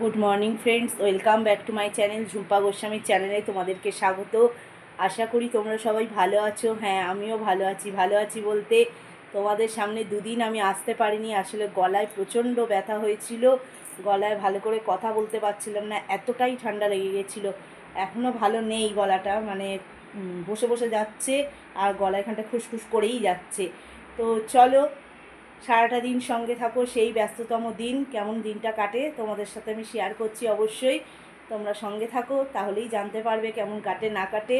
Good morning friends, welcome back to my channel Jhumpa গোস্বামীর চ্যানেলে তোমাদেরকে স্বাগত। আশা করি তোমরা সবাই ভালো আছো। হ্যাঁ আমিও ভালো আছি। ভালো আছি বলতে তোমাদের সামনে দুদিন আমি আসতে পারিনি। আসলে গলায় প্রচণ্ড ব্যথা হয়েছিল। গলায় ভালো করে কথা বলতে পারছিলাম না। এতটাই ঠান্ডা লেগে গেছিল। এখনও ভালো নেই গলাটা। মানে বসে বসে যাচ্ছে আর গলা এখানটা খুসখুস করেই যাচ্ছে। তো চলো সারাটা দিন সঙ্গে থাকো, সেই ব্যস্ততম দিন, কেমন দিনটা কাটে তোমাদের সাথে আমি শেয়ার করছি অবশ্যই। তোমরা সঙ্গে থাকো, তাহলেই জানতে পারবে কেমন কাটে, না কাটে।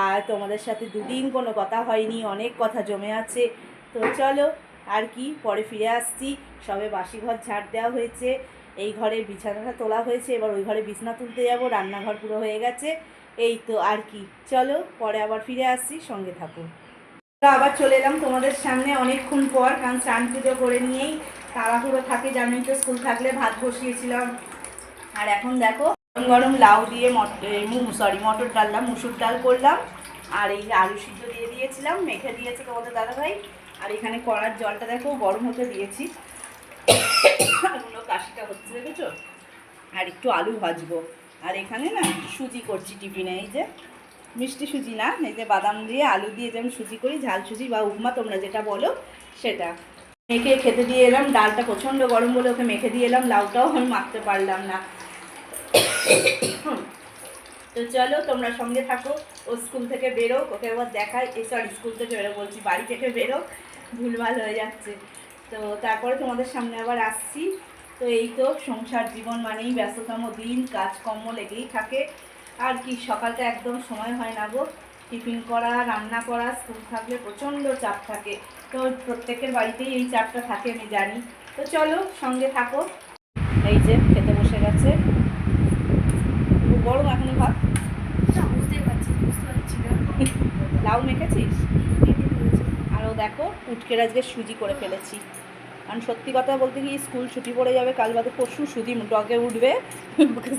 আর তোমাদের সাথে দুদিন কোনো কথা হয়নি, অনেক কথা জমে আছে। তো চলো, আর কি, পরে ফিরে আসছি। সবে বাসি ঘর ঝাড় দেওয়া হয়েছে, এই ঘরে বিছানাটা তোলা হয়েছে, এবার ওই ঘরে বিছানা তুলতে যাব, রান্নাঘর পুরো হয়ে গেছে। এই তো, আর কি, চলো, পরে আবার ফিরে আসছি, সঙ্গে থাকো। আবার চলে এলাম তোমাদের সামনে অনেকক্ষণ পর, কারণ স্নান পুজো করে নিয়েই তাড়াহুড়ো থাকে, জানোই তো স্কুল থাকলে ভাত বসিয়েছিলাম। আর এখন দেখো, গরম গরম লাউ দিয়ে সরি মটর ডাললাম মুসুর ডাল করলাম। আর এই আলু সিদ্ধ দিয়ে দিয়েছিলাম, মেখে দিয়েছে তোমাদের দাদাভাই। আর এখানে কড়ার জলটা দেখো, গরম হতে দিয়েছি। এগুলো কাশিটা হচ্ছে, দেখেছ? আর একটু আলু ভাজবো। আর এখানে না, সুজি করছি টিফিনে, এই যে। মিষ্টি সুজি না, এই যে বাদাম দিয়ে আলু দিয়ে যেমন সুজি করি, ঝাল সুজি বা উপমা তোমরা যেটা বলো সেটা। মেখে খেতে দিয়ে এলাম, ডালটা প্রচণ্ড গরম বলে ওকে মেখে দিয়ে এলাম, লাউটাও আমি মাখতে পারলাম না। তো চলো তোমরা সঙ্গে থাকো, ও স্কুল থেকে বেরো ওকে একবার দেখাই। এই সরি স্কুল থেকে বেরো বলছি, বাড়ি থেকে বেরো ভুলভাল হয়ে যাচ্ছে। তো তারপরে তোমাদের সামনে আবার আসছি। তো এই তো সংসার জীবন মানেই ব্যস্ততম দিন, কাজকর্ম লেগেই থাকে। আর কি সকালটা একদম সময় হয় না গো। টিফিন করা রান্না করা স্কুল থাকলে প্রচণ্ড চাপ থাকে। তো প্রত্যেকের বাড়িতেই এই চাপটা থাকে আমি জানি। তো চলো সঙ্গে থাকো। এই যে খেতে বসে গেছে। গরম এখনই ভাত? বুঝতেই পারছি বুঝতে পারছি না। লাউ মেখেছিস? আরও দেখো উটকের আজকে সুজি করে ফেলেছি। কারণ সত্যি কথা বলতে কি স্কুল ছুটি পড়ে যাবে, কাল বাদে পরশু শুধু ডগে উঠবে ওকে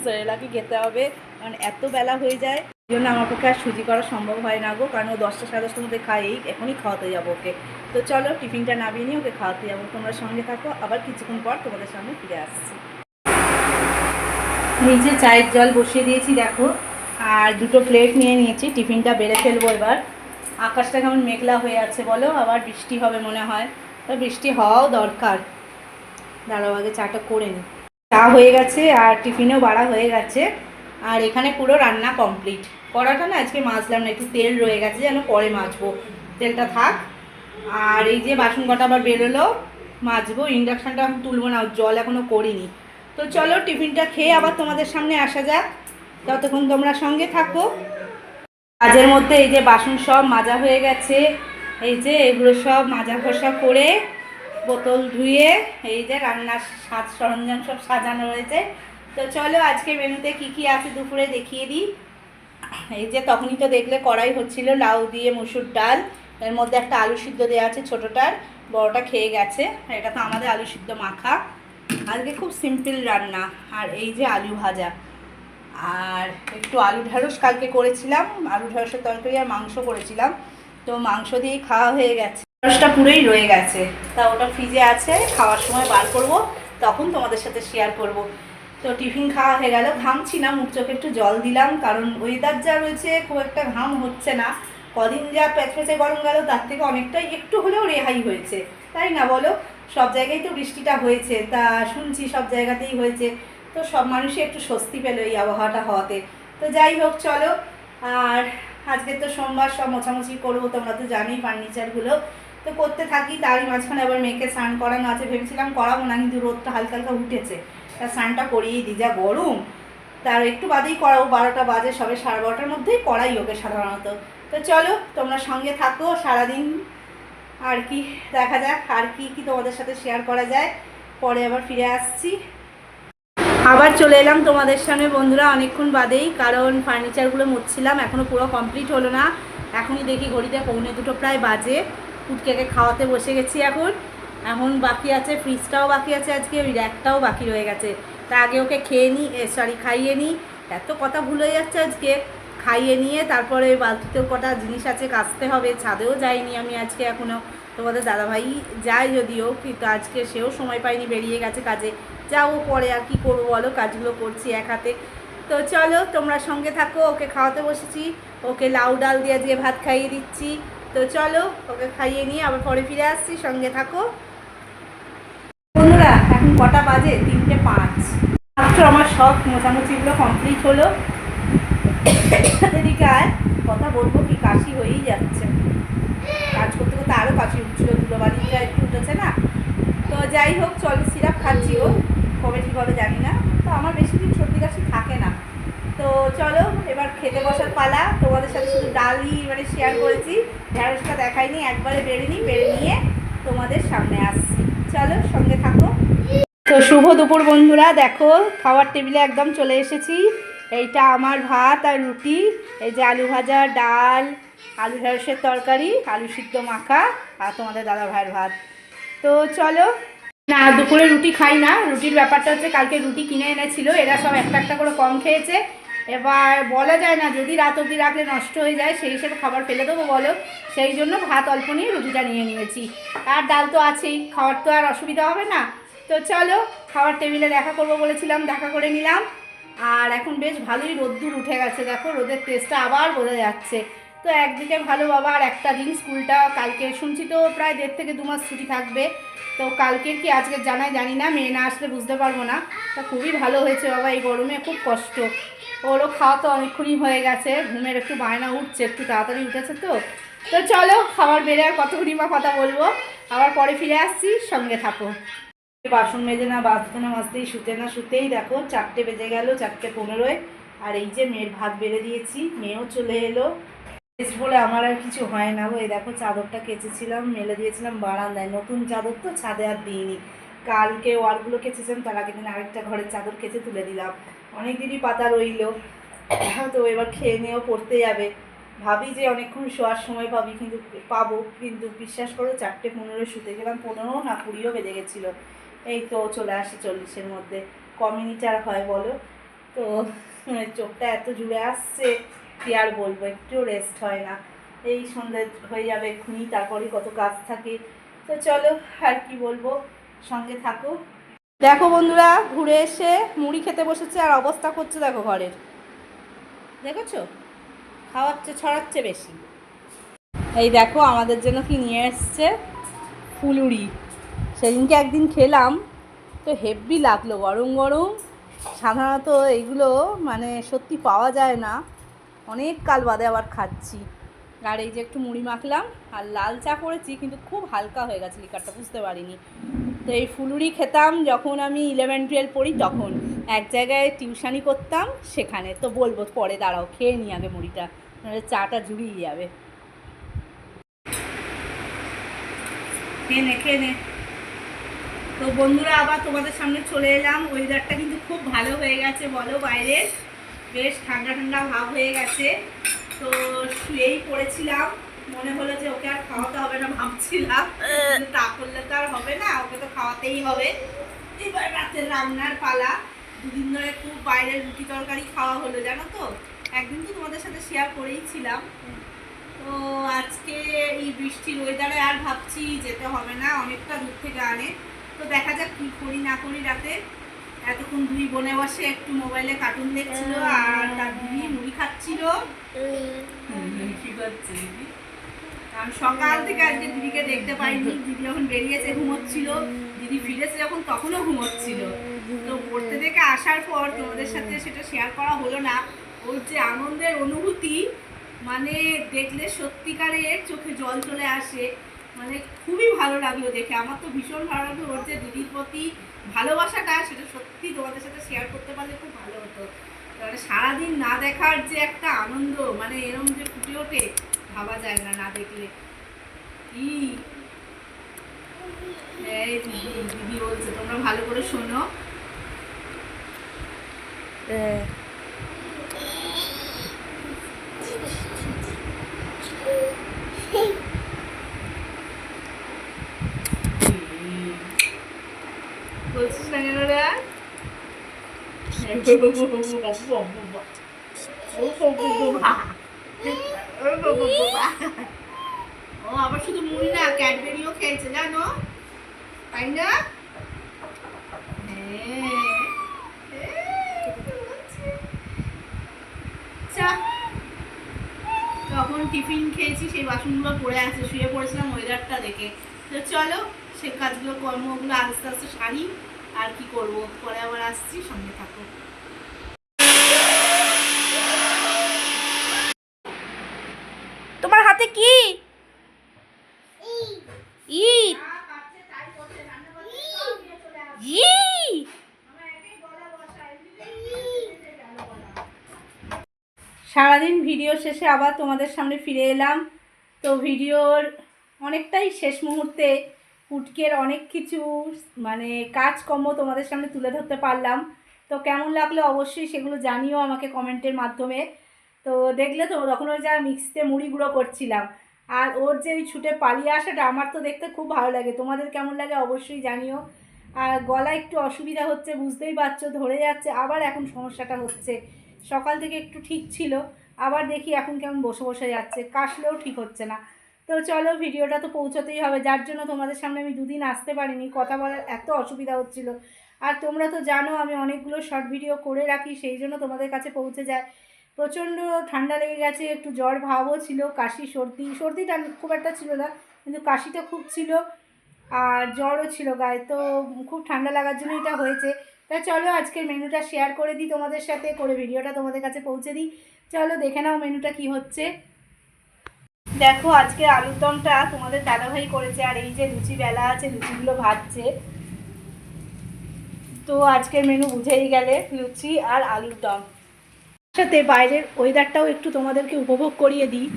খেতে হবে, কারণ এত বেলা হয়ে যায়। এই জন্য আমার পক্ষে আর সুজি করা সম্ভব হয় না গো, কারণ ও দশটা সাড়ে দশটার মধ্যে খাই এখনই খাওয়াতে যাব ওকে। তো চলো, টিফিনটা নামিয়ে নিয়ে ওকে খাওয়াতে যাব। তোমরা সঙ্গে থাকো, আবার কিছুক্ষণ পর তোমাদের সামনে ফিরে আসছি। এই যে চায়ের জল বসিয়ে দিয়েছি, দেখো, আর দুটো প্লেট নিয়ে নিয়েছি, টিফিনটা বেড়ে ফেলব এবার। আকাশটা কেমন মেঘলা হয়ে আছে বলো, আবার বৃষ্টি হবে মনে হয়। বৃষ্টি হওয়াও দরকার। দাঁড়াও, আগে চাটা করে নি। চা হয়ে গেছে আর টিফিনও বাড়া হয়ে গেছে। আর এখানে পুরো রান্না কমপ্লিট। কড়াটা না আজকে মাজলাম না, একটু তেল রয়ে গেছে, যেন পরে মাজবো। তেলটা থাক। আর এই যে বাসন কটা আবার বেরোলো, মাজবো। ইন্ডাকশানটা এখন তুলবো না, জল এখনও করিনি। তো চলো, টিফিনটা খেয়ে আবার তোমাদের সামনে আসা যাক। ততক্ষণ তোমরা সঙ্গে থাকো। কাজের মধ্যে এই যে বাসন সব মাজা হয়ে গেছে। এই যে এগুলো সব মাজা ঘষা করে বোতল ধুয়ে, এই যে রান্নার সাজ সরঞ্জাম সব সাজানো রয়েছে। তো চলো আজকে মেনুতে কি কি আছে দুপুরে দেখিয়ে দিই। এই যে তখনই তো দেখলে কড়াই হচ্ছিল লাউ দিয়ে মুসুর ডাল। এর মধ্যে একটা আলু সিদ্ধ দেওয়া আছে ছোটোটার, বড়টা খেয়ে গেছে। এটা তো আমাদের আলু সিদ্ধ মাখা। আজকে খুব সিম্পল রান্না, আর এই যে আলু ভাজা। আর একটু আলু ঢ্যাঁড়স কালকে করেছিলাম, আলু ঢ্যাঁড়সের তরকারি আর মাংস করেছিলাম। তো মাংস দিয়েই খাওয়া হয়ে গেছে। ঢ্যাঁড়সটা পুরোই রয়ে গেছে। তা ওটা ফ্রিজে আছে, খাওয়ার সময় বার করব, তখন তোমাদের সাথে শেয়ার করব। তো টিফিন খাওয়া হয়ে গেল, ঘামছি না, মুখ চোখে একটু জল দিলাম, কারণ ওয়েদার যা রয়েছে, খুব একটা ঘাম হচ্ছে না। কদিন যা প্যাচপ্যাচে গরম গেল, তার থেকে অনেকটাই একটু হলেও রেহাই হয়েছে। তাই না বলো? সব জায়গায় তো বৃষ্টিটা হয়েছে, তা শুনছি সব জায়গাতেই হয়েছে। তো সব মানুষই একটু স্বস্তি পেল এই আবহাওয়াটা হওয়াতে। তো যাই হোক, চলো। আর আজকে তো সোমবার সব মোছামুছি করব, তোমরা তো জানোই ফার্নিচারগুলো। তো করতে থাকি, তারই মাঝখানে আবার মেয়েকে স্নান করানো আছে, ভেবেছিলাম করাবো না, কিন্তু রোদটা হালকা হালকা উঠেছে। তা স্নানটা করিয়েই দিই, যা গরম। তার একটু বাদেই করাবো, বারোটা বাজে, সবে সাড়ে বারোটার মধ্যেই করাই ওকে সাধারণত। তো চলো, তোমরা সঙ্গে থাকো, সারাদিন আর কি দেখা যাক, আর কি কি তোমাদের সাথে শেয়ার করা যায়। পরে আবার ফিরে আসছি। আবার চলে এলাম তোমাদের সামনে বন্ধুরা অনেকক্ষণ বাদেই, কারণ ফার্নিচারগুলো মুছছিলাম এখনও পুরো কমপ্লিট হলো না। এখনই দেখি ঘড়িতে পৌনে দুটো প্রায় বাজে। কুটকেকে খাওয়াতে বসে গেছি এখন। এখন বাকি আছে ফ্রিজটাও বাকি আছে আজকে, ওই র্যাকটাও বাকি রয়ে গেছে। তা আগে ওকে খেয়ে নিই সরি খাইয়ে নিই এত কথা ভুলে যাচ্ছে আজকে। খাইয়ে নিয়ে তারপরে বালতিতেও কটা জিনিস আছে কাচতে হবে, ছাদেও যাইনি আমি আজকে এখনও তোমাদের দাদাভাই যায় যদিও, কিন্তু আজকে সেও সময় পায়নি, বেরিয়ে গেছে কাজে। যাও পরে আর কি করব বলো, কাজগুলো করছি এক হাতে। তো চলো, তোমরা সঙ্গে থাকো, ওকে খাওয়াতে বসেছি। ওকে লাউ ডাল দিয়ে দিয়ে ভাত খাইয়ে দিচ্ছি। তো চলো, ওকে খাইয়ে নিয়ে আবার পরে ফিরে আসছি, সঙ্গে থাকো। বন্ধুরা, এখন কটা বাজে? তিনটে পাঁচ। আমার সব মোছামুছিগুলো কমপ্লিট হলো। এদিকে কথা বলব কি কাশি হয়েই যাচ্ছে। কাজ করতে করতে আরও কাশি উঠছিল বাড়িটা একটু উঠেছে না। তো যাই হোক, চল সিরাপ খাচ্ছি ও, কবে ঠিক হবে জানি না। তো আমার বেশি দিন সর্দি কাশি থাকে না। তো চলো, এবার খেতে বসার পালা। তোমাদের সাথে শুধু ডালই মানে শেয়ার করেছি। ঢ্যাঁড়সটা দেখাইনি, একবারে বেড়ে নিই, বেড়ে নিয়ে তোমাদের সামনে আসছি। চলো, সঙ্গে থাকো। তো শুভ দুপুর বন্ধুরা, দেখো, খাওয়ার টেবিলে একদম চলে এসেছি। এইটা আমার ভাত আর রুটি। এই যে আলু ভাজা, ডাল, আলু ঢেঁড়সের তরকারি, আলু সিদ্ধ মাখা আর তোমাদের দাদা ভাইয়ের ভাত। তো চলো। না, দুপুরে রুটি খাই না। রুটির ব্যাপারটা হচ্ছে কালকে রুটি কিনে এনেছিল। এরা সব একটা একটা করে কম খেয়েছে। এবার বলা যায় না, যদি রাত অবধি রাখলে নষ্ট হয়ে যায়, সেই হিসেবে খাবার ফেলে দেবো বলো। সেই জন্য ভাত অল্প নিয়ে রুটিটা নিয়ে নিয়েছি। আর ডাল তো আছেই, খাওয়ার তো আর অসুবিধা হবে না। তো চলো, খাওয়ার টেবিলে দেখা করব বলেছিলাম, দেখা করে নিলাম। আর এখন বেশ ভালোই রোদ্দুর উঠে গেছে, দেখো, রোদের তেজটা আবার বোঝা যাচ্ছে। তো একদিকে ভালো বাবা, আর একটা দিন স্কুলটা, কালকে শুনছি তো প্রায় দেড় থেকে দু মাস ছুটি থাকবে। তো কালকের কি আজকে জানাই জানি না, মেয়ে না আসলে বুঝতে পারব না। তা খুবই ভালো হয়েছে বাবা, এই গরমে খুব কষ্ট। ওরও খাওয়া তো অনেকক্ষণই হয়ে গেছে, ঘুমের একটু বায়না উঠছে, একটু তাড়াতাড়ি উঠেছে তো। তো চলো, খাবার বেড়ে আর কতক্ষণই বা কথা বলব। আবার পরে ফিরে আসছি, সঙ্গে থাকো। বাসন মেজে না বাঁচতে না মাজতেই শুতে না শুতেই দেখো চারটে বেজে গেল, চারটে পনেরোয়। আর এই যে মেয়ের ভাত বেড়ে দিয়েছি, মেয়েও চলে এলো। রেস্ট বলে আমার আর কিছু হয় না ওই দেখো চাদরটা কেচেছিলাম, মেলে দিয়েছিলাম বারান্দায়। নতুন চাদর তো ছাদে আর দিইনি। কালকে ওয়ারগুলো কেচেছিলাম, তার আগের দিন আরেকটা ঘরের চাদর কেচে তুলে দিলাম। অনেক দিনই পাতা রইল। তো এবার খেয়ে নিয়েও পড়তে যাবে। ভাবি যে অনেকক্ষণ শোয়ার সময় পাবি, কিন্তু পাবো। কিন্তু বিশ্বাস করো, চারটে পনেরো শুতে গেলাম পনেরো না কুড়িও বেজে গেছিল। এই তো চলে আসে চল্লিশের মধ্যে। ক মিনিট আর হয় বলো? তো চোখটা এত জুড়ে আসছে কি আর বলব? একটু রেস্ট হয় না। এই সন্ধ্যে হয়ে যাবে এক্ষুনি, তারপরে কত কাজ থাকে। তো চলো, আর কি বলব? সঙ্গে থাকো। দেখো বন্ধুরা, ঘুরে এসে মুড়ি খেতে বসেছে আর অবস্থা করছে দেখো ঘরের। দেখেছ? খাওয়াচ্ছে, ছড়াচ্ছে বেশি। এই দেখো, আমাদের জন্য কি নিয়ে এসছে? ফুলুরি। সেদিনকে একদিন খেলাম, তো হেভি লাগল, গরম গরম। সাধারণত এইগুলো মানে সত্যি পাওয়া যায় না। অনেক কাল বাদে আবার খাচ্ছি। আর এই যে একটু মুড়ি মাখলাম, আর লাল চা করেছি, কিন্তু খুব হালকা হয়ে গেছে লিকারটা, বুঝতে পারিনি। তো এই ফুলুরি খেতাম যখন আমি ইলেভেন টুয়েলভ পড়ি, তখন এক জায়গায় টিউশানি করতাম, সেখানে। তো বলব, পরে দাঁড়াও, খেয়ে নিই আগে মুড়িটা, নাহলে চাটা জুড়িয়ে যাবে। খেয়ে নে খেয়ে নে। তো বন্ধুরা, আবার তোমাদের সামনে চলে এলাম। ওয়েদারটা কিন্তু খুব ভালো হয়ে গেছে, বলো বাইরে। বেশ ঠান্ডা ঠান্ডা ভাব হয়ে গেছে। তো শুয়েই পড়েছিলাম। মনে হলো যে ওকে আর খাওয়াতে হবে না ভাবছিলাম। তা করলে তো আর হবে না, ওকে তো খাওয়াতেই হবে। এবার রাতের রান্নার পালা। দুদিন ধরে খুব বাইরের রুটি তরকারি খাওয়া হলো, জানো তো? একদিন তো তোমাদের সাথে শেয়ার করেইছিলাম তো আজকে এই বৃষ্টির ওয়েদারে আর ভাবছি যেতে হবে না, অনেকটা দূর থেকে আনে। তো দেখা যাক কি করি না করি রাতে। এতক্ষণ দুই বোনে বসে একটু মোবাইলে কার্টুন দেখছিল আর তার দিদি মুড়ি খাচ্ছিল। কি করছে দিদি? কারণ সকাল থেকে আজকে দিদিকে দেখতে পাইনি। দিদি যখন বেরিয়েছে ঘুমোচ্ছিল। দিদি ফিরেছে যখন তখনও ঘুমোচ্ছিল। তো পড়তে থেকে আসার পর তোমাদের সাথে সেটা শেয়ার করা হলো না। ওর যে আনন্দের অনুভূতি মানে দেখলে সত্যিকারের চোখে জল চলে আসে। মানে খুবই ভালো লাগল দেখে। আমার তো ভীষণ ভালো লাগল ওর যে দিদির প্রতি ভালোবাসাটা, সেটা সত্যি তোমাদের সাথে শেয়ার করতে পারলে খুব ভালো হতো। মানে সারাদিন না দেখার যে একটা আনন্দ মানে এরম যে ফুটে ওঠে, ভাবা যায় না না দেখলে। কি? দিদি বলছে, তোমরা ভালো করে শোনো। না কেন রে? আবার শুধু মুড়ি না, ক্যাডবেরিও খেয়েছে, জানো? তাই না? হ্যাঁ। তখন টিফিন খেয়েছি, সেই বাসনগুলো পড়ে আছে, শুয়ে পড়েছিলাম ওয়েদারটা দেখে। তো চলো সে কাজগুলো কর্মগুলো আস্তে আস্তে সারি আর কি করব? পরে আবার আসছি সঙ্গে থাকো। তোমার হাতে কি? ইট ই। সারাদিন ভিডিও শেষে আবার তোমাদের সামনে ফিরে এলাম। তো ভিডিওর অনেকটাই শেষ মুহূর্তে পুটকের অনেক কিছু মানে কাজকর্ম তোমাদের সামনে তুলে ধরতে পারলাম। তো কেমন লাগল অবশ্যই সেগুলো জানিও আমাকে কমেন্টের মাধ্যমে। তো দেখলে তো তখন ওই যা মিক্সিতে মুড়ি গুঁড়ো করছিলাম। আর ওর যে ওই ছুটে পালিয়ে আসাটা আমার তো দেখতে খুব ভালো লাগে। তোমাদের কেমন লাগে অবশ্যই জানিও। আর গলা একটু অসুবিধা হচ্ছে, বুঝতেই পারছ, ধরে যাচ্ছে, আবার এখন সমস্যাটা হচ্ছে। সকাল থেকে একটু ঠিক ছিল, আবার দেখি এখন কেমন বসে বসে যাচ্ছে, কাশলেও ঠিক হচ্ছে না। তো চলো ভিডিওটা তো পৌঁছতেই হবে। যার জন্য তোমাদের সামনে আমি দুদিন আসতে পারিনি। কথা বলার এত অসুবিধা হচ্ছিল। আর তোমরা তো জানো, আমি অনেকগুলো শর্ট ভিডিও করে রাখি, সেই জন্য তোমাদের কাছে পৌঁছে যায়। প্রচণ্ড ঠান্ডা লেগে গেছে, একটু জ্বর ভাবও ছিল, কাশি, সর্দি। সর্দিটা খুব একটা ছিল না, কিন্তু কাশিটা খুব ছিল আর জ্বরও ছিল গায়ে। তো খুব ঠান্ডা লাগার জন্য এটা হয়েছে। তা চলো, আজকের মেনুটা শেয়ার করে দিই তোমাদের সাথে, করে ভিডিওটা তোমাদের কাছে পৌঁছে দিই। চলো, দেখে নাও মেনুটা কি হচ্ছে। দেখো, আজকে আলুর দমটা তোমাদের দাদাভাই করেছে, আর এই যে লুচি বেলা আছে, লুচিগুলো ভাজছে। তো আজকের মেনু বুঝেই গেলে, লুচি আর আলুর দম। সাথে বাইরের ওয়েদারটাও একটু তোমাদেরকে উপভোগ করিয়ে দিই।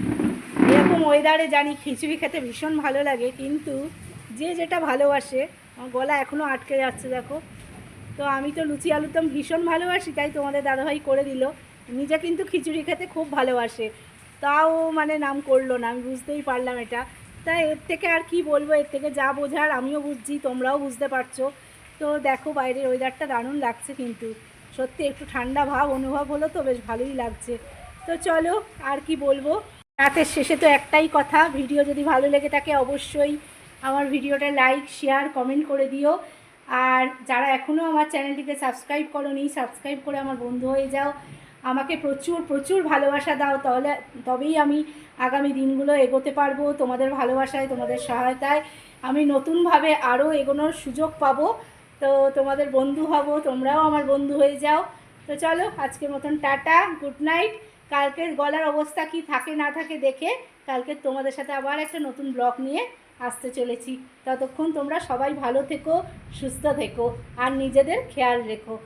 এরকম ওয়েদারে জানি খিচুড়ি খেতে ভীষণ ভালো লাগে, কিন্তু যে যেটা ভালোবাসে, আমার গলা এখনও আটকে যাচ্ছে, দেখো। তো আমি তো লুচি, আলুর দম ভীষণ ভালোবাসি, তাই তোমাদের দাদাভাই করে দিল। নিজে কিন্তু খিচুড়ি খেতে খুব ভালোবাসে। তাও মানে নাম করল না, আমি বুঝতেই পারলাম এটা। তাই এর থেকে আর কি বলব, এর থেকে যা বোঝার আমিও বুঝছি, তোমরাও বুঝতে পারছ। তো দেখো বাইরের ওয়েদারটা দারুণ লাগছে কিন্তু। সত্যি একটু ঠান্ডা ভাব অনুভব হলো তো, বেশ ভালোই লাগছে। তো চলো, আর কি বলব? রাতের শেষে তো একটাই কথা, ভিডিও যদি ভালো লেগে থাকে অবশ্যই আমার ভিডিওটা লাইক শেয়ার কমেন্ট করে দিও। আর যারা এখনও আমার চ্যানেলটিকে সাবস্ক্রাইব করোনি সাবস্ক্রাইব করে আমার বন্ধু হয়ে যাও। আমাকে প্রচুর প্রচুর ভালোবাসা দাও, তাহলে, তবেই আমি আগামী দিনগুলো এগোতে পারব তোমাদের ভালোবাসায়, তোমাদের সহায়তায়। আমি নতুনভাবে আরও এগোনোর সুযোগ পাবো। তো তোমাদের বন্ধু হব, তোমরাও আমার বন্ধু হয়ে যাও। তো চলো, আজকের মতন টাটা, গুড নাইট। কালকের গলার অবস্থা কি থাকে না থাকে দেখে কালকে তোমাদের সাথে আবার একটা নতুন ব্লগ নিয়ে আসতে চলেছি। ততক্ষণ তোমরা সবাই ভালো থেকো, সুস্থ থেকো, আর নিজেদের খেয়াল রেখো।